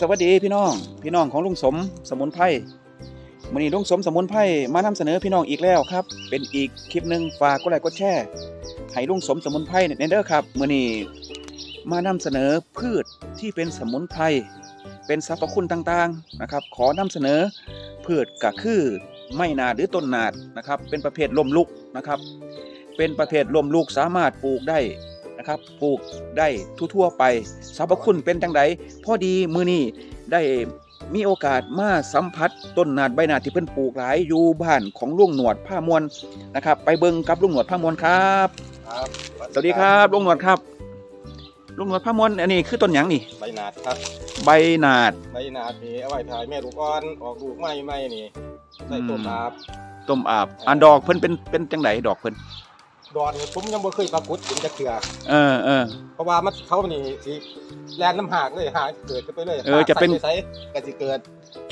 สวัสดีพี่น้อง พี่น้องของลุงสมสมุนไพรมื้อนี้ลุงสมสมุนไพรมานำเสนอพี่น้องอีกแล้วครับ เป็นอีกคลิปหนึ่งฝากกดไลค์กดแชร์ให้ลุงสมสมุนไพรเนเด้อครับมื้อนี้มานำเสนอพืชที่เป็นสมุนไพรเป็นสรรพคุณต่างๆนะครับ ขอนำเสนอพืชก็คือไม้นาหรือต้นนาดนะครับ เป็นประเภทลมลุกนะครับ เป็นประเภทลมลุกสามารถปลูกได้ นะครับปลูกได้ทั่วๆไปสรรพคุณเป็นจังไดพอดีมือนี้ได้มีโอกาสมาสัมผัสต้นนาดใบนาดที่เพิ่นปลูกหลายอยู่บ้านของลุงหนวดผ้ามวลนะครับ ไปเบิ่งกับลุงหนวดผ้ามวลครับครับสวัสดีครับลุงหนวดครับลุงหนวดผ้ามวลอันนี้คือต้นหยังนี่ ใบหนาดครับ ใบนาดใบหนาดนี่เอาไว้ถ่ายแม่ลูกอ่อนออกลูกใหม่ใหม่นี่ใส่ต้นอาบต้มอาบอันดอกเพิ่นเป็นเป็นจังไดดอกเพิ่น ดอนนี่ผมยังบ่เคยปรากฏเห็นจักเทื่อเออเออ เพราะว่ามันเขานี่สิแลนน้ำหากเลยหากเกิดขึ้นไปเลยเออจะเป็นหากใส่ไปใส่ก็สิเกิด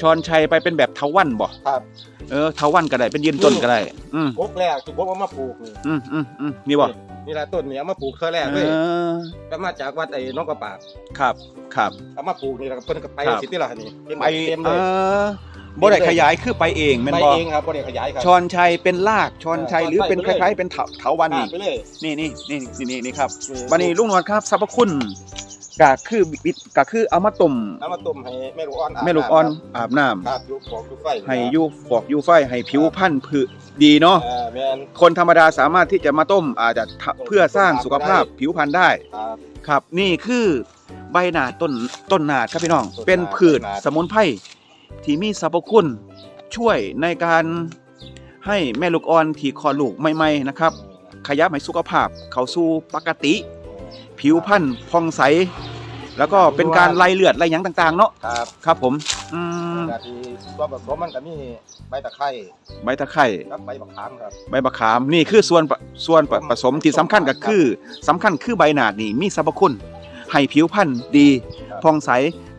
ชอนชัยไปเป็นแบบเทาวันบ่ครับ เออเทาวันก็ได้เป็นยืนต้นก็ได้ อืมกกแรกที่ผมเอามาปลูกนี่อืมอืมอืมนี่บ่นี่แหละต้นนี้เอามาปลูกเทื่อแรกเอเลยอก็มาจากวัดไอ้น้องกระปากครับครับ เอามาปลูกนี่แล้วก็เพิ่นก็ไปครับ สิที่ละนี่เป็นไปเต็มเอเลยอ บ่ได้ขยายคือไปเองแม่นไปบ่เองครับบ่ได้ขยายครับชอนชัยเป็นรากชอนชัยเออหรือเป็นไปคเลยล้ายๆ เป็นเถาเถาวันนี่ไปเลยนี่นี่นี่นี่นี่นี่ครับวันนี้ลุงนวลครับสรรพคุณก็คือบิดก็คือเอามาต้มเอามาต้มให้แม่ลูกอ่อนาบแม่ลูกอ่อนครับอาบน้ำครับอยู่ของอยู่ไฟให้อยู่ฟอกอยู่ไฟให้ผิวพรรณพืชดีเนาะอ่าแม่นคนธรรมดาสามารถที่จะมาต้มอาจจะทำเพื่อสร้างสุขภาพผิวพรรณได้ครับครับนี่คือใบหนาดต้นต้นหนาดครับพี่น้องต้นหนาดเป็นพืชต้นหนาดสมุนไพร ที่มีสรรพคุณ ช่วยในการให้แม่ลูกอ่อนที่คลอดลูกใหม่ๆนะครับ ขยับให้สุขภาพเข้าสู่ปกติ ผิวพรรณผ่องใส แล้วก็เป็นการไล่เลือดไล่หยังต่างๆ เนาะครับครับผมอืมกะที่ส่วนผสมมันก็มีใบตะไคร้ใบตะไคร้กับใบมะขามครับ ใบมะขามนี่คือส่วนผส่วนผสมที่สำคัญก็คือสำคัญคือใบหนาดนี่มีสรรพคุณ ให้ผิวพรรณดีผ่องใส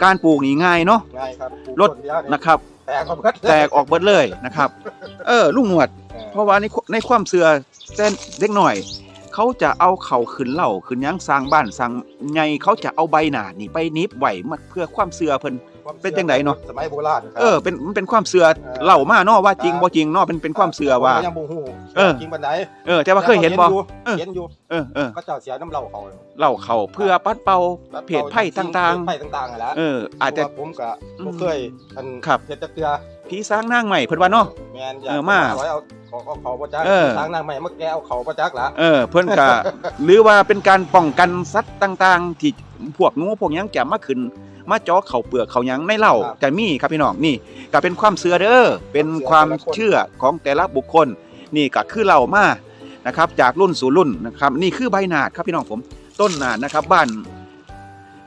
การปลูกนี่ง่ายเนาะ ง่ายครับปลูกรสต้นเดียวนี่นะครับ แตกมาเบิดแตกออกเบิดเลยนะครับ เออลุงหนวดเออเพราะว่าในในความเสื่อแต่เด็กหน่อย เขาจะเอาเข่าขึ้นเหล่าขึ้นหยังสร้างบ้านสร้างไงเขาจะเอาใบหนาดนี่ไปหนิบไหวมาเพื่อความเสื่อเพิ่น เป็นจังไดเนาะสมัยโบราณครับเออเป็นมันเป็นความเสื่อเล่ามาเนาะว่าจริงบ่จริงเนาะเป็นเป็นความเสื่อว่าผมก็ยังบ่ฮู้เออจริงปานใดเออแต่ว่าเคยเห็นบ่เออเห็นอยู่เออเออก็เจ้าเสียน้ำเหล้าเขาเล่าเขาเพื่อปัดเป่าเพจไพ่ต่างเพจไพ่ต่างๆนั่นแหละๆเอออาจจะเพรว่ผมก็อืมบ่เคยอันครับเฮ็ดจักเทื่อผีสร้างนางใหม่เพิ่นว่าเนาะแม่นอยาเอกอมาไว้เอาเอาเอาเขาบ่จักเออทางนางใหม่มาแกเอาเขาบ่จักละเออเพิ่นก็หรือว่าเป็นการป้องกันสัตว์ต่าง ๆ ที่พวกงูพวกหยังจะมาขึ้น มาเจาะเข่าเปลือกเขาหยังในเหล้าจะมีครับพี่น้องนี่ก็เป็นความเชื่อเด้อเป็นความเชื่อของแต่ละบุคคล นี่ก็คือเหล้ามานะครับ จากรุ่นสู่รุ่นนะครับ นี่คือใบหนาดครับพี่น้องผมต้นหนาดนะครับบ้าน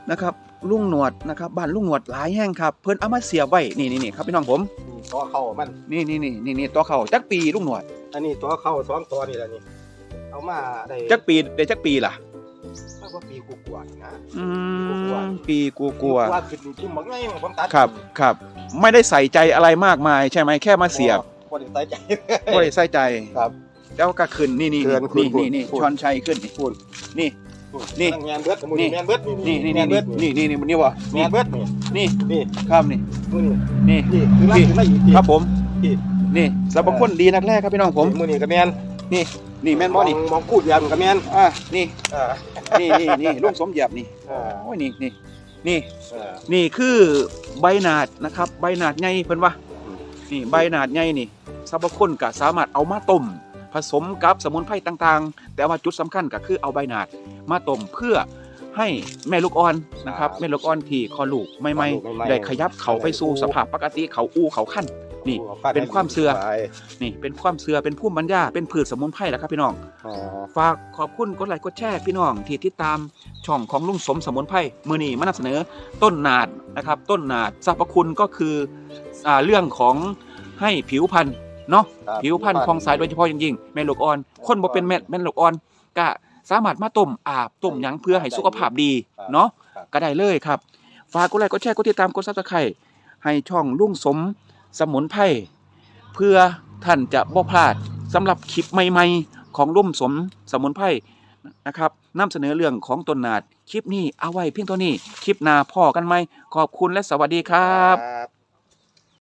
นะครับลุงหนวดนะครับบ้านลุงหนวดหลายแห่งครับเพิ่นเอามาเสียบไว้นี่นี่นี่ครับพี่น้องผมนี่ตัวเข้ามัน นี่นี่นี่นี่นี่ตัวเขาจักปีลุงหนวดอันนี้ตัวเข้าสองตัวนี่แหละนี่ เอามาได้จักปีได้จักปีล่ะมากกว่าปีกว่าๆนี่นะอืกลัวม ปีกูกลัวว่าขึ้นจิ้มบักไงผมตัดครับครับไม่ได้ใส่ใจอะไรมากมายใช่ไหมแค่มาเสียบบ่ได้ใส่ใจ ไม่ได้ใส่ใจ ครับ แล้วก็ขึ้นนี่นี่เกินขึ้นี่นนี่นี่พูดชอนชัยขึ้นนี่ พูดนี่ นี่แมนเบิดมือนี่นี่แมนเบิดนี่นี่แมนี่นเบิดนี่นี่นี่นี่วะแมนี่นเบิดนี่นี่นี่ครับนี่มือนี่นี่นี่คือรักพี่คือไม่อีกที ครับผมพี่ นี่สรรพคุณดีนักแรกครับพี่น้องผมมือนี่กับแมนนี่นี่แม่นบ่นี่มองกูดยามกับแมนอะนี่เออนี่นี่นี่ลุงสมเหยียบนี่เออโอ้ยนี่นี่ นี่ เออนี่คือใบหนาดนะครับ ใบหนาดใหญ่เพิ่นว่านี่ใบหนาดใหญ่นี่สรรพคุณก็สามารถเอามาต้มผสมกับสมุนไพรต่างๆ แต่ว่าจุดสำคัญก็คือเอาใบหนาดมาต้มเพื่อให้แม่ลูกอ่อนนะครับแม่ลูกอ่อนที่คลอดลูกใหม่ๆได้ขยับเขาไปสู่สภาพปกติเขาอู้เขาขั้น นี่เป็นความเชื่อนี่เป็นความเสื่อเป็นภูมิปัญญาเป็นพืชสมุนไพรแล้วครับพี่น้องอ๋อฝากขอบคุณกดไลค์กดแชร์พี่น้องที่ติดตามช่องของลุงสมสมุนไพรมือนี้มานำเสนอต้นนาดนะครับ ต้นนาดสรรพคุณก็คืออ่าเรื่องของให้ผิวพรรณเนาะครับผิวพรรณผ่องใสโดยเฉพาะอย่างยิ่งแม่ลูกอ่อน คนบ่เป็นแม่แม่ลูกอ่อนก็สามารถมาต้มอาบต้มหยังเพื่อให้สุขภาพดีเนาะก็ได้เลยครับ ฝากกดไลค์กดแชร์กดติดตามกดซับสไครต์ให้ช่องลุงสม สมุนไพรเพื่อท่านจะบ่พลาดสำหรับคลิปใหม่ ๆ ของรุ่มสมสมุนไพรนะครับนำเสนอเรื่องของต้นนาดคลิปนี้เอาไว้เพียงเท่านี้ คลิปหน้าพ่อกันไหมขอบคุณและสวัสดีครับ